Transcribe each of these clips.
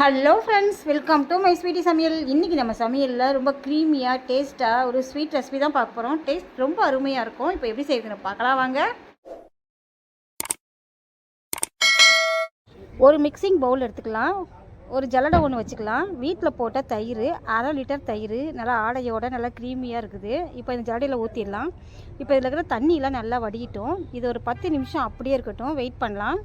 Hello friends welcome to my sweety Samayal. இன்றைக்கி நம்ம சமையலில் ரொம்ப க்ரீமியாக டேஸ்ட்டாக ஒரு ஸ்வீட் ரெசிபி தான் பார்க்க போகிறோம் டேஸ்ட் ரொம்ப அருமையாக இருக்கும். இப்போ எப்படி செய்யுதுன்னு பார்க்கலாம் வாங்க. ஒரு மிக்சிங் பவுல் எடுத்துக்கலாம். ஒரு ஜலடை ஒன்று வச்சுக்கலாம். வீட்டில் போட்ட தயிர் அரை லிட்டர் தயிர் நல்லா ஆடையோட நல்லா க்ரீமியாக இருக்குது. இப்போ இந்த ஜலடையில் ஊற்றிடலாம் இப்போ இதில் இருக்கிற தண்ணியெலாம் நல்லா வடிகட்டும் இது ஒரு பத்து நிமிஷம் அப்படியே இருக்கட்டும். வெயிட் பண்ணலாம்.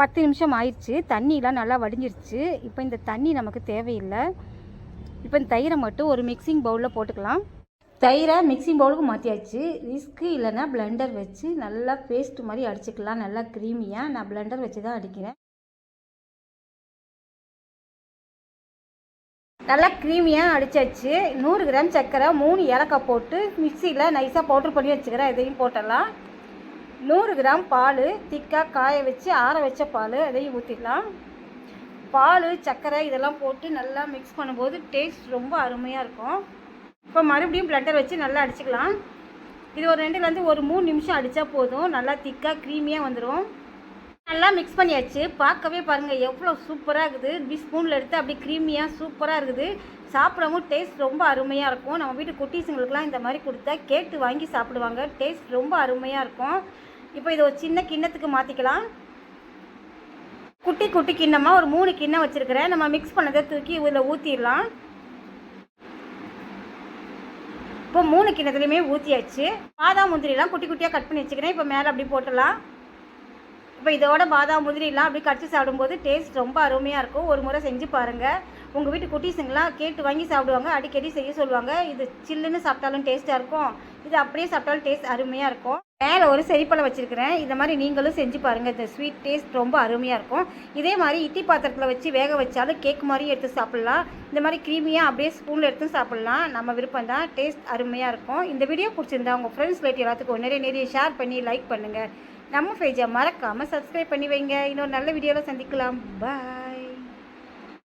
பத்து நிமிஷம் ஆயிடுச்சு. தண்ணியெலாம் நல்லா வடிஞ்சிருச்சு. இப்போ இந்த தண்ணி நமக்கு தேவையில்லை. இப்போ இந்த தயிரை மட்டும் ஒரு மிக்சிங் பவுலில் போட்டுக்கலாம். தயிரை மிக்சிங் பவுலுக்கு மாற்றியாச்சு ரிஸ்க்கு இல்லைன்னா பிளெண்டர் வச்சு நல்லா பேஸ்ட் மாதிரி அடிச்சுக்கலாம். நல்லா க்ரீமியாக நான் பிளெண்டர் வச்சு தான் அடிக்கிறேன். நல்லா க்ரீமியாக அடித்தாச்சு நூறு கிராம் சர்க்கரை மூணு ஏலக்காய் போட்டு மிக்சியில் நைஸாக பவுட்ரு பண்ணி வச்சுக்கிறேன். இதையும் போட்டலாம். நூறு கிராம் பால் திக்காக காய வச்சு ஆற வச்ச பால் அதையும் ஊற்றிடலாம் பால் சர்க்கரை இதெல்லாம் போட்டு நல்லா மிக்ஸ் பண்ணும்போது டேஸ்ட் ரொம்ப அருமையாக இருக்கும். இப்போ மறுபடியும் பிளண்டர் வச்சு நல்லா அடிச்சுக்கலாம். இது ஒரு ரெண்டுலேருந்து ஒரு மூணு நிமிஷம் அடித்தா போதும். நல்லா திக்காக க்ரீமியாக வந்துடும் நல்லா மிக்ஸ் பண்ணியாச்சு. பார்க்கவே பாருங்கள் எவ்வளோ சூப்பராக இருக்குது. இப்படி ஸ்பூனில் எடுத்து அப்படி க்ரீமியாக சூப்பராக இருக்குது. சாப்பிடவும் டேஸ்ட் ரொம்ப அருமையாக இருக்கும். நம்ம வீட்டு குட்டீஸுங்களுக்குலாம் இந்த மாதிரி கொடுத்தா கேட்டு வாங்கி சாப்பிடுவாங்க. டேஸ்ட் ரொம்ப அருமையாக இருக்கும். இப்போ இதை ஒரு சின்ன கிண்ணத்துக்கு மாற்றிக்கலாம் குட்டி குட்டி கிண்ணமாக ஒரு மூணு கிண்ணம் வச்சுருக்கிறேன். நம்ம மிக்ஸ் பண்ணதை தூக்கி இதில் ஊற்றிடலாம் இப்போ மூணு கிண்ணத்துலையுமே ஊற்றியாச்சு பாதாம் முந்திரிலாம் குட்டி குட்டியாக கட் பண்ணி வச்சுக்கிறேன். இப்போ மேலே அப்படி போட்டுடலாம். இப்போ இதோட பாதாம் முந்திரிலாம் அப்படி கடிச்சு சாப்பிடும்போது டேஸ்ட் ரொம்ப அருமையாக இருக்கும். ஒரு முறை செஞ்சு பாருங்கள் உங்கள் வீட்டு குட்டீஸுங்களாம் கேட்டு வாங்கி சாப்பிடுவாங்க. அடிக்கடி செய்ய சொல்லுவாங்க. இது சில்லுன்னு சாப்பிட்டாலும் டேஸ்ட்டாக இருக்கும். இது அப்படியே சாப்பிட்டாலும் டேஸ்ட் அருமையாக இருக்கும். மேலே ஒரு செரிப்பழம் வச்சுருக்கிறேன். இந்த மாதிரி நீங்களும் செஞ்சு பாருங்கள் இந்த ஸ்வீட் டேஸ்ட் ரொம்ப அருமையாக இருக்கும். இதே மாதிரி இட்லி பாத்திரத்தில் வச்சு வேக வச்சாலும் கேக் மாதிரியும் எடுத்து சாப்பிட்லாம். இந்த மாதிரி க்ரீமியாக அப்படியே ஸ்பூனில் எடுத்து சாப்பிட்லாம். நம்ம விருப்பம் தான். டேஸ்ட் அருமையாக இருக்கும். இந்த வீடியோ பிடிச்சிருந்தா உங்கள் ஃப்ரெண்ட்ஸ் ரிலேட்டிவ் எல்லாத்துக்கும் நிறைய நிறைய ஷேர் பண்ணி லைக் பண்ணுங்கள் நம்ம பேஜை மறக்காமல் சப்ஸ்கிரைப் பண்ணி வைங்க. இன்னொரு நல்ல வீடியோவில் சந்திக்கலாம். பாய்